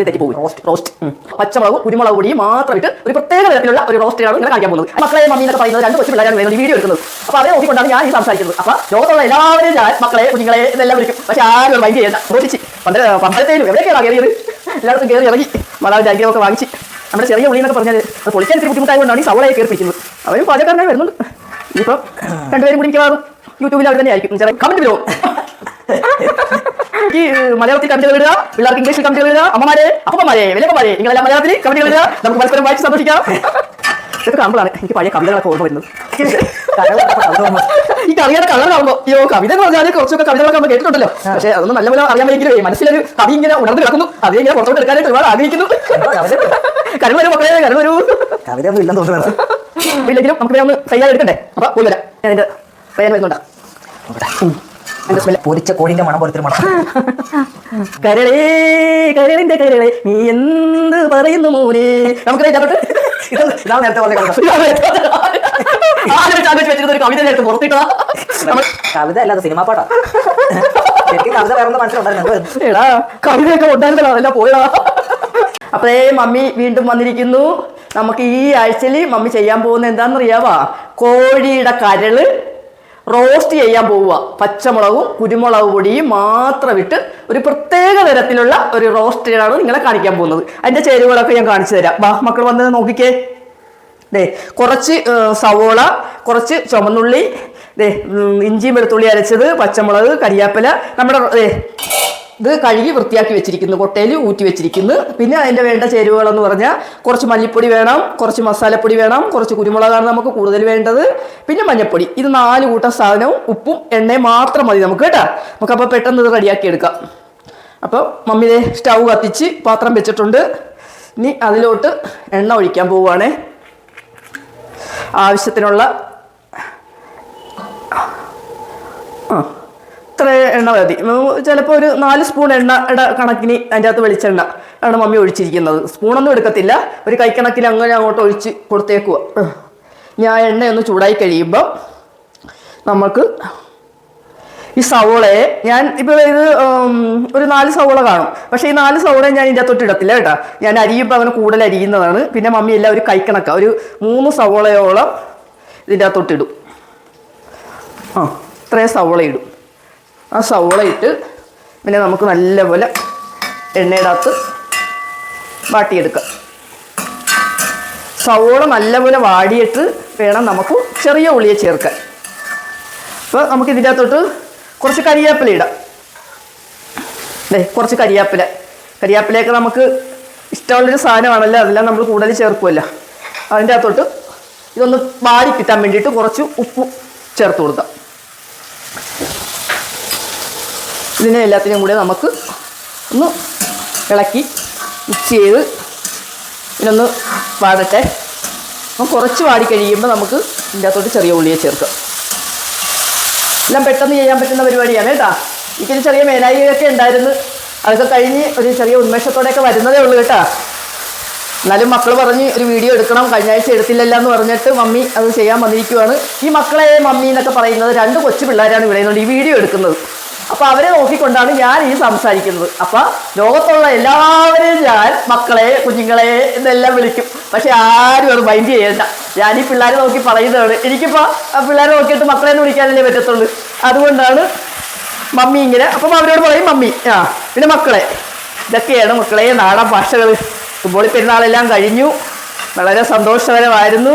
ഒരു തെറ്റി പോകും റോസ്റ്റ് റോസ്റ്റ് പച്ചമുളക് കുരുമുളക് പൊടിയും മാത്രം ഇട്ട് ഒരു പ്രത്യേക തരത്തിലുള്ള ഒരു റോസ്റ്റാണ് ഇങ്ങനെ കാണിക്കാൻ പോകുന്നത്. മക്കളെ മമ്മി എന്നൊക്കെ പറയുന്നത് രണ്ട് കൊച്ചു പിള്ളേരാണ് വരുന്നത് വീഡിയോ എടുക്കുന്നത്. അപ്പൊ അവരെ നോക്കിക്കൊണ്ടാണ് ഞാൻ ഈ സംസാരിക്കുന്നത്. അപ്പൊ ലോകത്തുള്ള എല്ലാവരും ഞാൻ മക്കളെ കുഞ്ഞുങ്ങളെ എന്നെല്ലാം വിളിക്കും. പക്ഷെ ആരും മൈൻഡ് ചെയ്യണ്ട. റോട്ടിച്ച് പന്തര പമ്പലത്തേലും എവിടെയൊക്കെയാണ് കയറിയത്. എല്ലായിടത്തും കയറി ഇറങ്ങി. മാതാവിന്റെ അനുഗ്രഹമൊക്കെ വാങ്ങിച്ച്. നമ്മുടെ ചെറിയ ഉള്ളി എന്നൊക്കെ പറഞ്ഞാൽ അത് പൊളിക്കാൻ ഇത്തിരി ബുദ്ധിമുട്ടായതുകൊണ്ടാണ് ഈ സവളയെ കയറി പിടിക്കുന്നത് അവരും പാചകക്കാരനായി വരുന്നുണ്ട്. ഇനിയിപ്പം രണ്ടുപേരും കൂടി യൂട്യൂബിൽ അവിടെ തന്നെ ആയിരിക്കും കമന്റ് വരും ഈ മലയാളത്തിൽ കമന്റുകൾ എഴുതുക പിള്ളേർക്ക് ഇംഗ്ലീഷിൽ കമന്റുകൾ എഴുതുക അമ്മമാരെ അപ്പമാരെ വിലപ്പമാരെ നിങ്ങളെല്ലാം മലയാളത്തിൽ കമന്റുകൾ എഴുതുക നമുക്ക് പരസ്പരം വായിച്ച് സന്തോഷിക്കാം. ഇതൊക്കെ കാണുമ്പോഴാണ് എനിക്ക് പഴയ കവിതകളൊക്കെ ഓർമ്മ വരുന്നത്. ഈ കവിയുടെ കളർ കാണുമ്പോൾ അയ്യോ കവിത എന്ന് പറഞ്ഞാൽ കുറച്ചൊക്കെ കവിതകളൊക്കെ നമ്മൾ കേട്ടിട്ടുണ്ടല്ലോ. പക്ഷേ അതൊന്നും നല്ലപോലെ അറിയാമെങ്കിലും മനസ്സിലൊരു കവി ഇങ്ങനെ ഉണർന്നു കിടക്കുന്നു. അത് ഇങ്ങനെ പുറത്തോട്ട് എടുക്കാനായിട്ട് ഒരുപാട് ആഗ്രഹിക്കുന്നു. കരുവ് വരും മക്കളെ കരുവ് വരൂ. കവിതയൊന്നും ഇല്ലെന്ന് തോന്നുന്നു. ഇല്ലെങ്കിലും നമുക്ക് ഒന്ന് തയ്യാറി എടുക്കണ്ടേ? അപ്പൊ പോയി വരാം. ഞാൻ വരുന്നുണ്ടാ. സ്മെല്ല് പൊരിച്ച കോഴിന്റെ മണം പോലത്തെ മണം. കരളേ കരളിന്റെ കരളെ നീ എന്ത് പറയുന്നു മോനെ? നമുക്ക് ഇതിനകത്തോട്ട് ഇത് ഇതാണ് നേരത്തെ പറഞ്ഞ കവിത. ഒരു നേരത്തെ പുറത്തിട്ടാ കവിത അല്ലാതെ സിനിമാ പാട്ടാ. എനിക്ക് കവിത വേറെ മനസ്സിലുണ്ടായിരുന്നു എടാ കവിതയൊക്കെ ഉണ്ടായിരുന്നല്ലോ അതെല്ലാം പോയടാ അപ്പേ മമ്മി വീണ്ടും വന്നിരിക്കുന്നു. നമുക്ക് ഈ ആഴ്ചയിൽ മമ്മി ചെയ്യാൻ പോകുന്ന എന്താണെന്നറിയാവാ? കോഴിയുടെ കരൾ റോസ്റ്റ് ചെയ്യാൻ പോവുക. പച്ചമുളകും കുരുമുളക് പൊടിയും മാത്രം ഇട്ട് ഒരു പ്രത്യേക തരത്തിലുള്ള ഒരു റോസ്റ്റാണ് നിങ്ങളെ കാണിക്കാൻ പോകുന്നത്. അതിന്റെ ചേരുവകളൊക്കെ ഞാൻ കാണിച്ചു തരാം. ബാ മക്കൾ വന്നത് നോക്കിക്കേ. ദേ കുറച്ച് സവോള കുറച്ച് ചുമന്നുള്ളി ദേ ഇഞ്ചിയും വെളുത്തുള്ളി അരച്ചത് പച്ചമുളക് കരിയാപ്പില നമ്മുടെ ദേ ഇത് കഴുകി വൃത്തിയാക്കി വെച്ചിരിക്കുന്നു കൊട്ടയിൽ ഊറ്റി വെച്ചിരിക്കുന്നു. പിന്നെ അതിന്റെ വേണ്ട ചേരുവകളെന്ന് പറഞ്ഞാൽ കുറച്ച് മല്ലിപ്പൊടി വേണം കുറച്ച് മസാലപ്പൊടി വേണം കുറച്ച് കുരുമുളകാണ് നമുക്ക് കൂടുതൽ വേണ്ടത്. പിന്നെ മഞ്ഞൾപ്പൊടി. ഇത് നാല് കൂട്ടം സാധനവും ഉപ്പും എണ്ണയും മാത്രം മതി നമുക്ക് കേട്ടോ. നമുക്കപ്പോൾ പെട്ടെന്ന് ഇത് റെഡിയാക്കി എടുക്കാം. അപ്പോൾ മമ്മിയെ സ്റ്റൗ കത്തിച്ച് പാത്രം വെച്ചിട്ടുണ്ട്. ഇനി അതിലോട്ട് എണ്ണ ഒഴിക്കാൻ പോവുകയാണേ. ആവശ്യത്തിനുള്ള ആ. ഇത്ര എണ്ണ മതി. ചിലപ്പോൾ ഒരു നാല് സ്പൂൺ എണ്ണയുടെ കണക്കിന് അതിന്റെ അകത്ത് വെളിച്ചെണ്ണ ആണ് മമ്മി ഒഴിച്ചിരിക്കുന്നത്. സ്പൂണൊന്നും എടുക്കത്തില്ല. ഒരു കൈക്കണക്കിന് അങ്ങനെ അങ്ങോട്ട് ഒഴിച്ച് കൊടുത്തേക്കുക ഞാൻ എണ്ണയൊന്ന് ചൂടായി കഴിയുമ്പോൾ നമുക്ക് ഈ സവോളയെ ഞാൻ ഇപ്പോൾ ഇത് ഒരു നാല് സവോള കാണും. പക്ഷേ ഈ നാല് സവോള ഞാൻ ഇതിന്റെ അകത്തോട്ട് ഇടത്തില്ല കേട്ടോ. ഞാൻ അരിയുമ്പോൾ അങ്ങനെ കൂടുതൽ അരിയുന്നതാണ്. പിന്നെ മമ്മി എല്ലാം ഒരു കൈക്കണക്ക ഒരു മൂന്ന് സവോളയോളം ഇതിന്റെ അകത്തോട്ട് ആ ഇത്രയും സവോള ഇടും. ആ സവോള ഇട്ട് പിന്നെ നമുക്ക് നല്ലപോലെ എണ്ണയുടെ അകത്ത് വാട്ടിയെടുക്കാം. സവോള നല്ലപോലെ വാടിയിട്ട് വേണം നമുക്ക് ചെറിയ ഉള്ളിയെ ചേർക്കാൻ. അപ്പോൾ നമുക്ക് ഇതിന്റെ അകത്തോട്ട് കുറച്ച് കരിയാപ്പില ഇടാം. അല്ലേ കുറച്ച് കരിയാപ്പില. കരിയാപ്പിലയൊക്കെ നമുക്ക് ഇഷ്ടമുള്ളൊരു സാധനമാണല്ലോ അതെല്ലാം നമ്മൾ കൂടുതൽ ചേർക്കുമല്ലോ അതിന്റെ അകത്തോട്ട് ഇതൊന്ന് വാടി കിട്ടാൻ വേണ്ടിയിട്ട് കുറച്ച് ഉപ്പ് ചേർത്ത് കൊടുക്കാം. ഇതിനെ എല്ലാത്തിനും കൂടെ നമുക്ക് ഒന്ന് ഇളക്കി മിക്സ് ചെയ്ത് ഇതിനൊന്ന് വാടട്ടെ. അപ്പം കുറച്ച് വാടി കഴിയുമ്പോൾ നമുക്ക് ഇതിന്റെ അകത്തോട്ട് ചെറിയ ഉള്ളിയെ ചേർക്കാം. എല്ലാം പെട്ടെന്ന് ചെയ്യാൻ പറ്റുന്ന പരിപാടിയാണ് കേട്ടോ. എനിക്കൊരു ചെറിയ മേലായികയൊക്കെ ഉണ്ടായിരുന്നു. അതൊക്കെ കഴിഞ്ഞ് ഒരു ചെറിയ ഉന്മേഷത്തോടെയൊക്കെ വരുന്നതേ ഉള്ളൂ കേട്ടോ. എന്നാലും മക്കൾ പറഞ്ഞ് ഒരു വീഡിയോ എടുക്കണം. കഴിഞ്ഞ ആഴ്ച എടുത്തില്ലല്ല എന്ന് പറഞ്ഞിട്ട് മമ്മി അത് ചെയ്യാൻ വന്നിരിക്കുവാണ്. ഈ മക്കളെ മമ്മി എന്നൊക്കെ പറയുന്നത് രണ്ട് കൊച്ചു പിള്ളേരാണ് ഇവിടെ നിന്നുകൊണ്ട് ഈ വീഡിയോ എടുക്കുന്നത്. അപ്പോൾ അവരെ നോക്കിക്കൊണ്ടാണ് ഞാൻ ഈ സംസാരിക്കുന്നത്. അപ്പൊ ലോകത്തുള്ള എല്ലാവരെയും ഞാൻ മക്കളെ കുഞ്ഞുങ്ങളെ എന്നെല്ലാം വിളിക്കും. പക്ഷെ ആരും അത് മൈൻഡ് ചെയ്യണ്ട. ഞാൻ ഈ പിള്ളേരെ നോക്കി പറയുന്നതാണ്. എനിക്കിപ്പോ പിള്ളേരെ നോക്കിയിട്ട് മക്കളെ വിളിക്കാനല്ലേ പറ്റത്തുള്ളൂ. അതുകൊണ്ടാണ് മമ്മി ഇങ്ങനെ അപ്പം അവരോട് പറയും മമ്മി ആ പിന്നെ മക്കളെ. ഇതൊക്കെയാണ് മക്കളെ നാടൻ ഭാഷകൾ ഫുട്ബോളിൽ പെരുന്നാളെല്ലാം കഴിഞ്ഞു. വളരെ സന്തോഷകരമായിരുന്നു.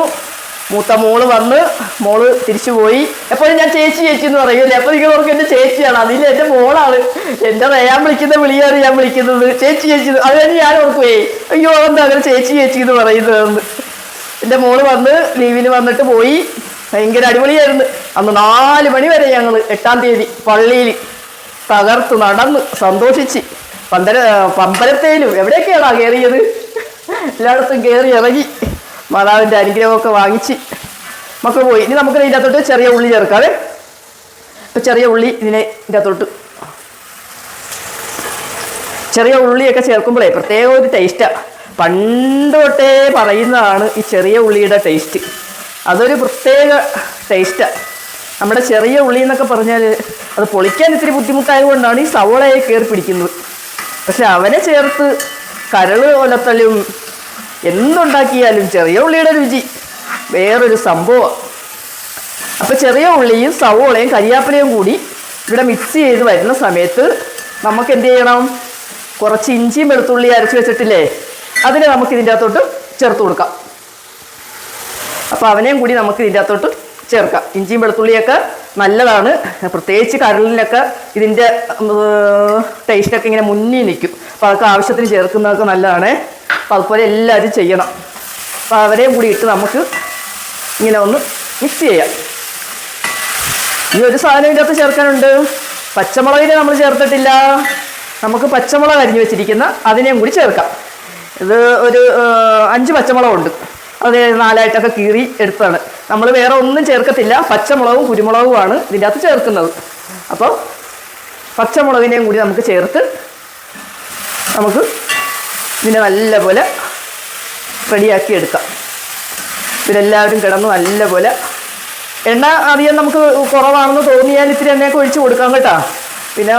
മൂത്ത മോൾ വന്ന് മോൾ തിരിച്ചു പോയി. എപ്പോഴും ഞാൻ ചേച്ചി ചേച്ചി എന്ന് പറയൂലേ അപ്പോൾ നിങ്ങൾ ഓർക്കും എന്റെ ചേച്ചിയാണ്. അതിൽ എന്റെ മോളാണ്. എന്റെ ഞാൻ വിളിക്കുന്ന വിളിയാണ് ഞാൻ വിളിക്കുന്നത്. ചേച്ചി ചേച്ചി. അത് കഴിഞ്ഞ് ഞാൻ ഓർക്കുവേ. അയ്യോ എന്താ അങ്ങനെ ചേച്ചി ചേച്ചി എന്ന് പറയുന്നതെന്ന്. എന്റെ മോൾ വന്ന് ലീവിന് വന്നിട്ട് പോയി. ഭയങ്കര അടിപൊളിയായിരുന്നു. അന്ന് നാല് മണി വരെ ഞങ്ങൾ എട്ടാം തീയതി പള്ളിയിൽ തകർത്ത് നടന്ന് സന്തോഷിച്ച് പന്തര പമ്പലത്തേലും എവിടെയൊക്കെയാണോ കയറിയത്? എല്ലായിടത്തും കയറി ഇറങ്ങി. മാതാവിന്റെ അനുഗ്രഹമൊക്കെ വാങ്ങിച്ച് മക്കൾ പോയി. ഇനി നമുക്ക് ഇതിന്റെ അകത്തോട്ട് ചെറിയ ഉള്ളി ചേർക്കാവേ. ഇപ്പം ചെറിയ ഉള്ളി ഇതിനെ ഇതിന്റെ അകത്തോട്ട്. ചെറിയ ഉള്ളിയൊക്കെ ചേർക്കുമ്പോഴേ പ്രത്യേക ഒരു ടേസ്റ്റാണ് പണ്ട് തൊട്ടേ പറയുന്നതാണ് ഈ ചെറിയ ഉള്ളിയുടെ ടേസ്റ്റ് അതൊരു പ്രത്യേക ടേസ്റ്റാണ് നമ്മുടെ ചെറിയ ഉള്ളി എന്നൊക്കെ പറഞ്ഞാൽ അത് പൊളിക്കാൻ ഇത്തിരി ബുദ്ധിമുട്ടായതുകൊണ്ടാണ് ഈ സവോളയെ കയറി പിടിക്കുന്നത്. പക്ഷെ അവനെ ചേർത്ത് കരൾ ഒലത്തലും എന്തുണ്ടാക്കിയാലും ചെറിയ ഉള്ളിയുടെ രുചി. വേറൊരു സംഭവം. അപ്പോൾ ചെറിയ ഉള്ളിയും സവോളയും കരിയാപ്പിലയും കൂടി ഇവിടെ മിക്സ് ചെയ്ത് വരുന്ന സമയത്ത് നമുക്ക് എന്ത് ചെയ്യണം? കുറച്ച് ഇഞ്ചിയും വെളുത്തുള്ളി അരച്ച് വെച്ചിട്ടില്ലേ? അതിനെ നമുക്ക് ഇതിന്റെ അകത്തോട്ട് ചേർത്ത് കൊടുക്കാം. അപ്പോൾ അവനെയും കൂടി നമുക്ക് ഇതിന്റെ അകത്തോട്ട് ചേർക്കാം. ഇഞ്ചിയും വെളുത്തുള്ളിയൊക്കെ നല്ലതാണ്. പ്രത്യേകിച്ച് കരളിനൊക്കെ ഇതിന്റെ ടേസ്റ്റൊക്കെ ഇങ്ങനെ മുന്നിൽ നിൽക്കും. അപ്പോൾ അതൊക്കെ ആവശ്യത്തിന് ചേർക്കുന്നതൊക്കെ നല്ലതാണ്. അപ്പോൾ അതുപോലെ എല്ലാവരും ചെയ്യണം. അപ്പോൾ അവരെയും കൂടി ഇട്ട് നമുക്ക് ഇങ്ങനെ ഒന്ന് മിക്സ് ചെയ്യാം. ഈ ഒരു സാധനം ഇതിനകത്ത് ചേർക്കാനുണ്ട്. പച്ചമുളകിനെ നമ്മൾ ചേർത്തിട്ടില്ല. നമുക്ക് പച്ചമുളക് അരിഞ്ഞു വെച്ചിരിക്കുന്ന അതിനെയും കൂടി ചേർക്കാം. ഇത് ഒരു അഞ്ച് പച്ചമുളകുണ്ട്. അത് നാലായിട്ടൊക്കെ കീറി എടുത്താണ് നമ്മൾ വേറെ ഒന്നും ചേർക്കത്തില്ല. പച്ചമുളകും കുരുമുളകുമാണ് ഇതിന്റെ അകത്ത് ചേർക്കുന്നത്. അപ്പോൾ പച്ചമുളകിനെയും കൂടി നമുക്ക് ചേർത്ത് നമുക്ക് ഇതിനെ നല്ലപോലെ റെഡിയാക്കി എടുക്കാം. പിന്നെ എല്ലാവരും കിടന്ന് നല്ലപോലെ. എണ്ണ അധികം നമുക്ക് കുറവാണെന്ന് തോന്നിയാൽ ഇത്തിരി എണ്ണയൊക്കെ ഒഴിച്ച് കൊടുക്കാം കേട്ടോ. പിന്നെ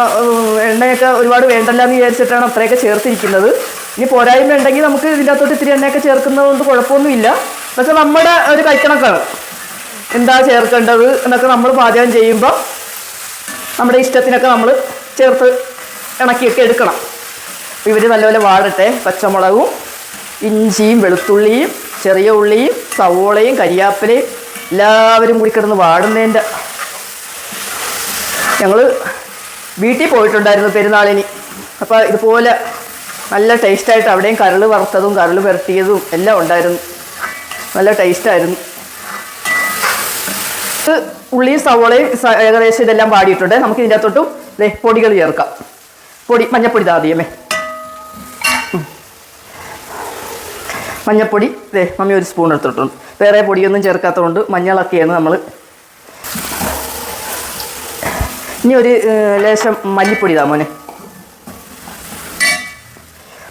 എണ്ണയൊക്കെ ഒരുപാട് വേണ്ടല്ല എന്ന് വിചാരിച്ചിട്ടാണ് അത്രയൊക്കെ ചേർത്തിരിക്കുന്നത്. ഇനി പോരായ്മ ഉണ്ടെങ്കിൽ നമുക്ക് ഇതിന്റെ അകത്തോട്ട് ഇത്തിരി എണ്ണയൊക്കെ ചേർക്കുന്നത് കൊണ്ട് കുഴപ്പമൊന്നുമില്ല. പക്ഷെ നമ്മുടെ ഒരു കൈക്കണക്കാണ്. എന്താ ചേർക്കേണ്ടത് എന്നൊക്കെ നമ്മൾ പാചകം ചെയ്യുമ്പോൾ നമ്മുടെ ഇഷ്ടത്തിനൊക്കെ നമ്മൾ ചേർത്ത് ഇണക്കിയൊക്കെ എടുക്കണം. ഇവർ നല്ലപോലെ വാടട്ടെ പച്ചമുളകും ഇഞ്ചിയും വെളുത്തുള്ളിയും ചെറിയ ഉള്ളിയും സവോളയും കരിയാപ്പിലയും എല്ലാവരും കൂടി കിടന്ന് വാടുന്നതിന്റെ ഞങ്ങൾ വീട്ടിൽ പോയിട്ടുണ്ടായിരുന്നു പെരുന്നാളിന്. അപ്പോൾ ഇതുപോലെ നല്ല ടേസ്റ്റായിട്ട് അവിടെയും കരൾ വറുത്തതും കരൾ പുരട്ടിയതും എല്ലാം ഉണ്ടായിരുന്നു. നല്ല ടേസ്റ്റായിരുന്നു. ഉള്ളിയും സവോളയും ഏകദേശം ഇതെല്ലാം പാടിയിട്ടുണ്ട് നമുക്ക് ഇതിന്റെ അകത്തോട്ടും പൊടികൾ ചേർക്കാം. പൊടി മഞ്ഞപ്പൊടി താതിയമേ മഞ്ഞപ്പൊടി. ദേ മമ്മി ഒരു സ്പൂൺ എടുത്തിട്ടുണ്ട്. വേറെ പൊടിയൊന്നും ചേർക്കാത്തതുകൊണ്ട് മഞ്ഞളൊക്കെയാണ് നമ്മൾ ഇനി ഒരു ലേശം മല്ലിപ്പൊടി താ മോനെ.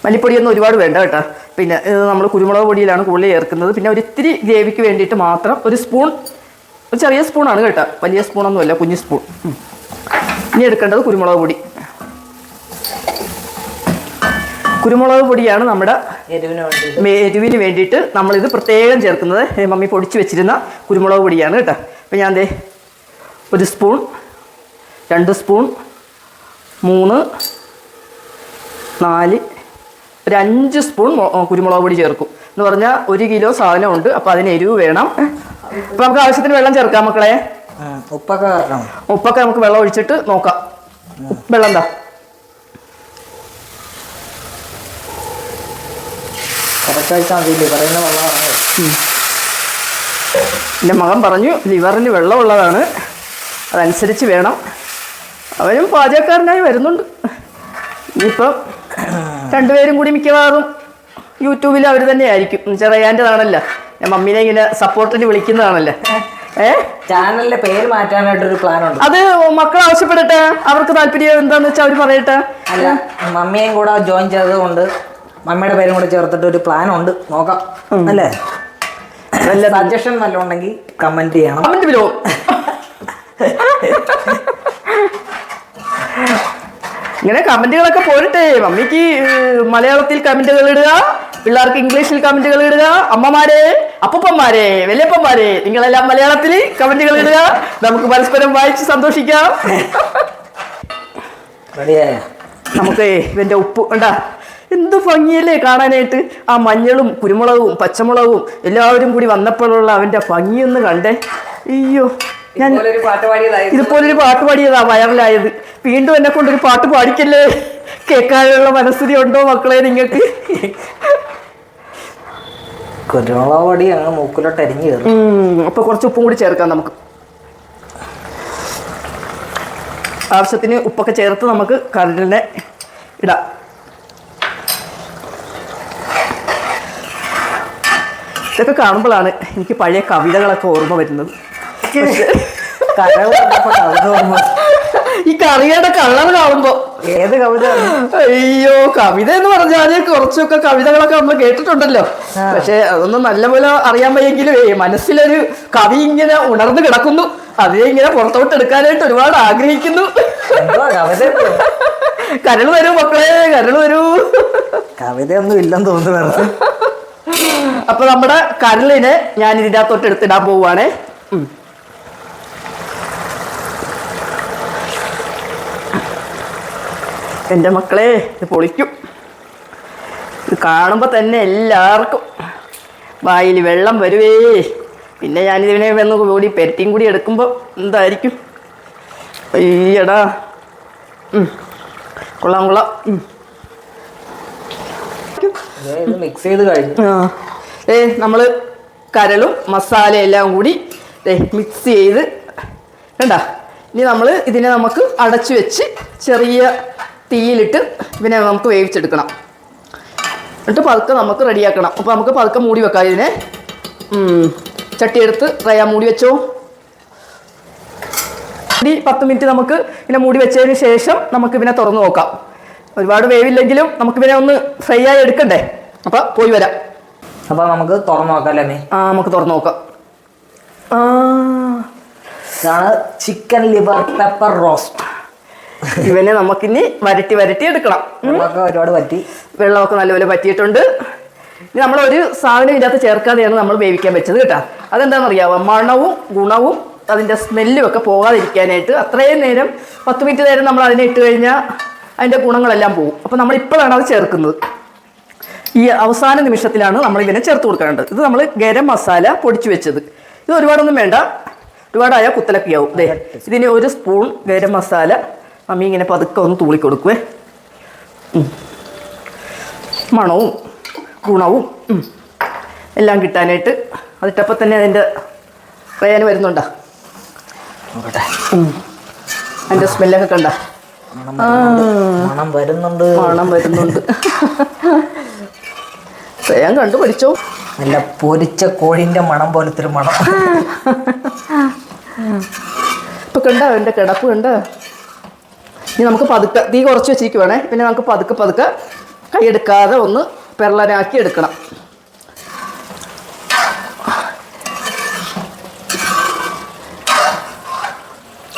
മല്ലിപ്പൊടിയൊന്നും ഒരുപാട് വേണ്ട കേട്ടോ. പിന്നെ ഇത് നമ്മൾ കുരുമുളക് പൊടിയിലാണ് കൂടുതൽ ചേർക്കുന്നത്. പിന്നെ ഒരു ഇത്തിരി ഗ്രേവിക്ക് വേണ്ടിയിട്ട് മാത്രം ഒരു സ്പൂൺ ഒരു ചെറിയ സ്പൂണാണ് കേട്ടോ. വലിയ സ്പൂണൊന്നുമല്ല കുഞ്ഞു സ്പൂൺ ഇനി എടുക്കേണ്ടത് കുരുമുളക് പൊടി. കുരുമുളക് പൊടിയാണ് നമ്മുടെ എരിവിന് വേണ്ടിയിട്ട്. നമ്മളിത് പ്രത്യേകം ചേർക്കുന്നത്. മമ്മി പൊടിച്ച് വെച്ചിരുന്ന കുരുമുളക് പൊടിയാണ് കേട്ടോ. അപ്പം ഞാൻ ദേ ഒരു സ്പൂൺ രണ്ട് സ്പൂൺ മൂന്ന് നാല് ഒരു അഞ്ച് സ്പൂൺ കുരുമുളക് പൊടി ചേർക്കും. എന്ന് പറഞ്ഞാൽ ഒരു കിലോ സാധനം ഉണ്ട്. അപ്പോൾ അതിന് എരിവ് വേണം. അപ്പം നമുക്ക് ആവശ്യത്തിന് വെള്ളം ചേർക്കാം മക്കളെ. ഉപ്പൊക്കെ ഉപ്പൊക്കെ നമുക്ക് വെള്ളം ഒഴിച്ചിട്ട് നോക്കാം. വെള്ളം എന്താ? കറക്റ്റ് കഴിച്ചാൽ മതിയില്ലേ പറയുന്ന വെള്ളമാണ് എന്റെ മകൻ പറഞ്ഞു ലിവറിന് വെള്ളമുള്ളതാണ്. അതനുസരിച്ച് വേണം. അവനും പാചകക്കാരനായി വരുന്നുണ്ട്. ഇനിയിപ്പം രണ്ടുപേരും കൂടി മിക്കവാറും യൂട്യൂബിൽ അവർ തന്നെയായിരിക്കും. ചെറിയാന്റെതാണല്ലോ ഞാൻ മമ്മീനെ ഇങ്ങനെ സപ്പോർട്ടിന് വിളിക്കുന്നതാണല്ലോ. ചാനലിന്റെ പേര് മാറ്റാനായിട്ടൊരു പ്ലാൻ ഉണ്ട്. അത് മക്കൾ ആവശ്യപ്പെടട്ടെ. അവർക്ക് താല്പര്യം എന്താണെന്ന് വെച്ചാൽ അവർ പറയട്ടെ. അല്ല മമ്മിയും കൂടെ ജോയിൻ ചെയ്തതുകൊണ്ട് മമ്മിയുടെ പേരും കൂടെ ചേർത്തിട്ട് ഒരു പ്ലാൻ ഉണ്ട്. നോക്കാം. അല്ലേ? നല്ല സജഷൻ നല്ല ഉണ്ടെങ്കിൽ കമന്റ് ചെയ്യണം കമന്റ് ഇങ്ങനെ കമന്റുകളൊക്കെ പോരട്ടെ. മമ്മിക്ക് മലയാളത്തിൽ കമന്റുകൾ ഇടുക. പിള്ളേർക്ക് ഇംഗ്ലീഷിൽ കമന്റുകൾ ഇടുക. അമ്മമാരെ അപ്പൂപ്പന്മാരെ വലിയപ്പന്മാരെ നിങ്ങളെല്ലാം മലയാളത്തിൽ കമന്റുകൾ ഇടുക. നമുക്ക് പരസ്പരം വായിച്ച് സന്തോഷിക്കാം. നമുക്ക് ഇവന്റെ ഉപ്പ് ഉണ്ടാ എന്ത് ഭംഗിയല്ലേ കാണാനായിട്ട്? ആ മഞ്ഞളും കുരുമുളകും പച്ചമുളകും എല്ലാവരും കൂടി വന്നപ്പോഴുള്ള അവന്റെ ഭംഗിയൊന്ന് കണ്ടേ. അയ്യോ ഞാൻ ഇതുപോലൊരു പാട്ട് പാടിയതാ വൈറലായത് വീണ്ടും എന്നെ കൊണ്ടൊരു പാട്ട് പാടിക്കല്ലേ? കേൾക്കാനുള്ള മനസ്ഥിതി ഉണ്ടോ മക്കളെ നിങ്ങൾക്ക്? കുരുമുളക് പൊടി അങ്ങ് മൂക്കിലോട്ട് അരിഞ്ഞു കയറും കുറച്ച് ഉപ്പും കൂടി ചേർക്കാം നമുക്ക്. ആവശ്യത്തിന് ഉപ്പൊക്കെ ചേർത്ത് നമുക്ക് കടലിനെ ഇടാം. ഇതൊക്കെ കാണുമ്പോഴാണ് എനിക്ക് പഴയ കവിതകളൊക്കെ ഓർമ്മ വരുന്നത്. ഈ കറിയുടെ കള്ളം കാണുമ്പോ. ഏത് കവിത? അയ്യോ കവിത എന്ന് പറഞ്ഞാൽ കുറച്ചൊക്കെ കവിതകളൊക്കെ നമ്മൾ കേട്ടിട്ടുണ്ടല്ലോ. പക്ഷെ അതൊന്നും നല്ലപോലെ അറിയാൻ വയ്യെങ്കിലും ഏ, മനസ്സിലൊരു കവി ഇങ്ങനെ ഉണർന്നു കിടക്കുന്നു. അതേ ഇങ്ങനെ പുറത്തോട്ട് എടുക്കാനായിട്ട് ഒരുപാട് ആഗ്രഹിക്കുന്നു. കരൾ? കരൾ വരൂ മക്കളെ കരൾ വരൂ. കവിതയൊന്നും ഇല്ലെന്ന് തോന്നുന്നു അപ്പൊ നമ്മുടെ കരളിന് ഞാൻ ഇതിന്റെ അകത്തോട്ട് എടുത്തിടാൻ പോവുകയാണേ എന്റെ മക്കളെ ഇത് പൊളിക്കും. ഇത് കാണുമ്പോൾ തന്നെ എല്ലാവർക്കും വായിൽ വെള്ളം വരുവേ. പിന്നെ ഞാനിതിനെ വന്ന് കൂടി പെരട്ടിയും കൂടി എടുക്കുമ്പോൾ എന്തായിരിക്കും? അയ്യടാ. കൊള്ളാം കൊള്ളാം. മിക്സ് ചെയ്ത് കഴിഞ്ഞു. ഏ നമ്മൾ കരളും മസാല എല്ലാം കൂടി മിക്സ് ചെയ്ത് കണ്ട? ഇനി നമ്മൾ ഇതിനെ നമുക്ക് അടച്ചു വെച്ച് ചെറിയ തീയിലിട്ട് പിന്നെ നമുക്ക് വേവിച്ചെടുക്കണം. എന്നിട്ട് പതുക്കെ നമുക്ക് റെഡിയാക്കണം. അപ്പോൾ നമുക്ക് പതുക്കെ മൂടി വെക്കാം ഇതിനെ. ചട്ടിയെടുത്ത് റയാ മൂടി വെച്ചോ. ഇനി പത്ത് മിനിറ്റ് നമുക്ക് ഇതിനെ മൂടി വെച്ചതിന് ശേഷം നമുക്ക് ഇതിനെ തുറന്നു നോക്കാം. ഒരുപാട് വേവില്ലെങ്കിലും നമുക്ക് പിന്നെ ഒന്ന് ഫ്രൈ ആയി എടുക്കണ്ടേ? അപ്പോൾ പോയി വരാം. അപ്പൊ നമുക്ക് തുറന്നു നോക്കാം അല്ലേ ആ നമുക്ക് തുറന്നു നോക്കാം. ഇതാണ് ചിക്കൻ ലിവർ പെപ്പർ റോസ്റ്റ് ഇവനെ നമുക്കിനി വരട്ടി വരട്ടി എടുക്കണം. വെള്ളമൊക്കെ ഒരുപാട് പറ്റി വെള്ളമൊക്കെ നല്ലപോലെ പറ്റിയിട്ടുണ്ട് ഇനി നമ്മളൊരു സാധനം ഇതിനകത്ത് ചേർക്കാതെയാണ് നമ്മൾ വേവിക്കാൻ വെച്ചത് കേട്ടോ. അതെന്താണെന്ന് അറിയാമോ മണവും ഗുണവും അതിന്റെ സ്മെല്ലും ഒക്കെ പോകാതിരിക്കാനായിട്ട് അത്രയും നേരം പത്ത് മിനിറ്റ് നേരം നമ്മൾ അതിനെ ഇട്ട് കഴിഞ്ഞാൽ അതിന്റെ ഗുണങ്ങളെല്ലാം പോകും. അപ്പോൾ നമ്മൾ ഇപ്പോഴാണ് അത് ചേർക്കുന്നത്. ഈ അവസാന നിമിഷത്തിലാണ് നമ്മൾ ഇതിനെ ചേർത്ത് കൊടുക്കേണ്ടത് ഇത് നമ്മൾ ഗരം മസാല പൊടിച്ചു വെച്ചത്. ഇത് ഒരുപാടൊന്നും വേണ്ട. ഒരുപാടായ കുത്തലക്കിയാവും. അതെ ഇതിന് ഒരു സ്പൂൺ ഗരം മസാല. മമ്മി ഇങ്ങനെ പതുക്കെ ഒന്ന് തൂളി കൊടുക്കുവേ. മണവും ഗുണവും എല്ലാം കിട്ടാനായിട്ട് അതിട്ടപ്പോൾ തന്നെ അതിന്റെ റയാൻ വരുന്നുണ്ടാ? അതിന്റെ സ്മെല്ലൊക്കെ കണ്ട. മണം വരുന്നുണ്ട്. മണം വരുന്നുണ്ട്. ഞാൻ കണ്ടു പഠിച്ചോ നല്ല പൊരിച്ച കോഴിന്റെ മണം പോലത്തെ ഒരു മണം. ഇപ്പൊ കണ്ടോ എന്റെ കിടപ്പ് കണ്ട? ഇനി നമുക്ക് പതുക്കെ തീ കുറച്ച് വെച്ചിരിക്കുവാണേ. പിന്നെ നമുക്ക് പതുക്കെ പതുക്കെ കൈയെടുക്കാതെ ഒന്ന് പെരളനാക്കി എടുക്കണം.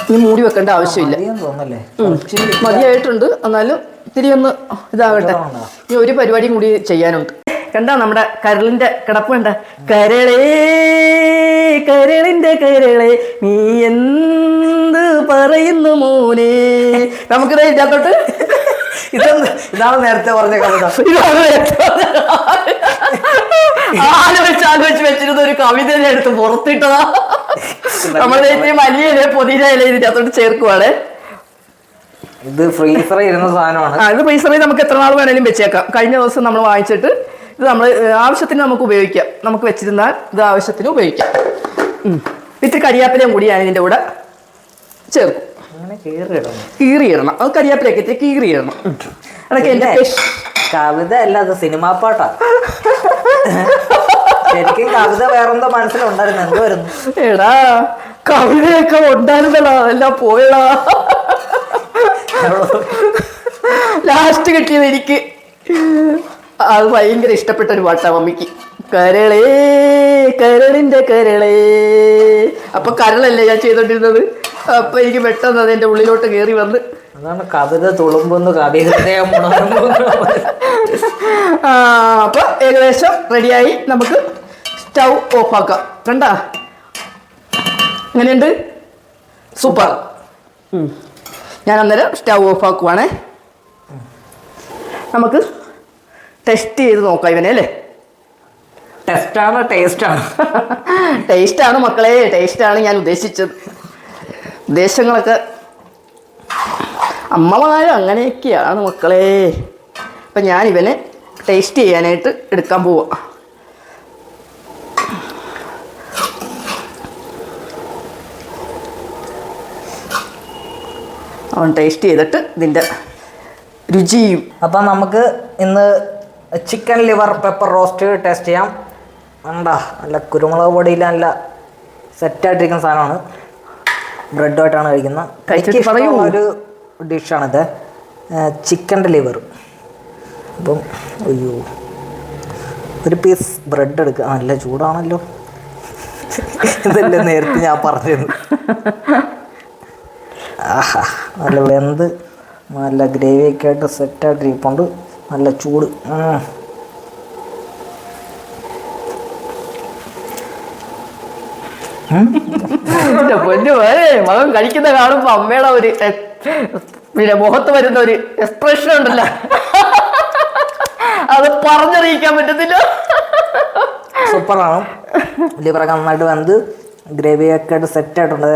ഇനി മൂടി വെക്കേണ്ട ആവശ്യമില്ല. മതിയായിട്ടുണ്ട്. എന്നാലും ഇത്തിരി ഒന്ന് ഇതാകട്ടെ. ഇനി ഒരു പരിപാടിയും കൂടി ചെയ്യാനുണ്ട്. കണ്ട നമ്മുടെ കരളിന്റെ കിടപ്പ് കണ്ട? കരളേ കരളിന്റെ കരളെ നീ എന്ത് പറയുന്നു മോനെ? നമുക്കിത് ഇതിനകത്തോട്ട് ഇതാണ് നേരത്തെ പറഞ്ഞ കഥ ഇതാണ് ഏറ്റവും ആലോചിച്ച് ആലോചിച്ച് വെച്ചിരുന്ന ഒരു കവിത എടുത്ത് പുറത്തിട്ടതാ. നമ്മുടെ വലിയ ഇല പൊതിന ഇല ഇതിനകത്തോട്ട് ചേർക്കുവാണ്. ഇത് ഫ്രീസറിൽ ഇരുന്ന സാധനമാണ്. ഇത് ഫ്രീസറിൽ നമുക്ക് എത്ര നാൾ വേണേലും വെച്ചേക്കാം. കഴിഞ്ഞ ദിവസം നമ്മൾ വാങ്ങിച്ചിട്ട് ഇത് നമ്മൾ ആവശ്യത്തിന് നമുക്ക് ഉപയോഗിക്കാം. നമുക്ക് വെച്ചിരുന്നാൽ ഇത് ആവശ്യത്തിന് ഉപയോഗിക്കാം. ഇത്തിരി കരിയാപ്പിലയും കൂടി ഞാൻ ഇതിന്റെ കൂടെ ചേർക്കും. കീറിയിടണം. അത് കരിയാപ്പിലേക്ക് ഇത്തിരി കീറിയിടണം. അതൊക്കെ എന്റെ കവിത അല്ല അത് സിനിമാ പാട്ടാ. ശരിക്കും കവിത വേറെന്തോ മനസ്സിലുണ്ടായിരുന്നു. എന്തോ വരുന്നു എടാ കവിതയൊക്കെ ഉണ്ടായിരുന്നടാ എല്ലാം പോയടാ. ലാസ്റ്റ് കിട്ടിയത് എനിക്ക്. അത് ഭയങ്കര ഇഷ്ടപ്പെട്ട ഒരു പാട്ടാ മമ്മിക്ക്. കരളേ കരളിന്റെ കരളേ. അപ്പൊ കരളല്ലേ ഞാൻ ചെയ്തോണ്ടിരുന്നത്? അപ്പൊ എനിക്ക് പെട്ടെന്ന് എന്റെ ഉള്ളിലോട്ട് കയറി വന്ന് അതാണ് കവിത തുളുമ്പുന്നു കവിഹൃദയം അപ്പൊ ഏകദേശം റെഡിയായി നമുക്ക് സ്റ്റൗ ഓഫ് ആക്കാം. കണ്ട? അങ്ങനെയുണ്ട് സൂപ്പർ. ഞാൻ അന്നേരം സ്റ്റൗ ഓഫ് ആക്കുവാണേ. നമുക്ക് ടെസ്റ്റ് ചെയ്ത് നോക്കാം ഇവനെ അല്ലേ? ടെസ്റ്റാണോ ടേസ്റ്റാണ് ടേസ്റ്റാണ് മക്കളെ ടേസ്റ്റാണ് ഞാൻ ഉദ്ദേശിച്ചത്. ഉദ്ദേശങ്ങളൊക്കെ അമ്മമാരും അങ്ങനെയൊക്കെയാണ് മക്കളെ. അപ്പം ഞാൻ ഇവനെ ടേസ്റ്റ് ചെയ്യാനായിട്ട് എടുക്കാൻ പോവാം. അവൻ ടേസ്റ്റ് ചെയ്തിട്ട് ഇതിന്റെ രുചിയും. അപ്പം നമുക്ക് ഇന്ന് chicken liver pepper roast taste ചെയ്യാം. വേണ്ട നല്ല കുരുമുളക് പൊടിയിൽ നല്ല സെറ്റായിട്ടിരിക്കുന്ന സാധനമാണ്. ബ്രെഡുമായിട്ടാണ് കഴിക്കുന്നത്. ഒരു ഡിഷാണിത്. ചിക്കന്റെ ലിവർ അപ്പം അയ്യോ. ഒരു പീസ് ബ്രെഡ് എടുക്കുക നല്ല ചൂടാണല്ലോ. ഇതല്ലേ നേരത്തെ ഞാൻ പറഞ്ഞത്. ആഹാ നല്ല വെന്ത് നല്ല ഗ്രേവിയൊക്കെ ആയിട്ട് സെറ്റായിട്ട് ഇരിപ്പുണ്ട് നല്ല ചൂട്. പൊന്നു കഴിക്കുന്ന കാണുമ്പോ അമ്മയുടെ ഒരു പിന്നെ മുഖത്ത് വരുന്ന ഒരു എക്സ്പ്രഷൻ ഉണ്ടല്ലോ. അത് പറഞ്ഞറിയിക്കാൻ പറ്റത്തില്ല. സൂപ്പറാണ്. ലിവറൊക്കെ നന്നായിട്ട് വെന്ത് ഗ്രേവിയൊക്കെ ആയിട്ട് സെറ്റായിട്ടുണ്ട്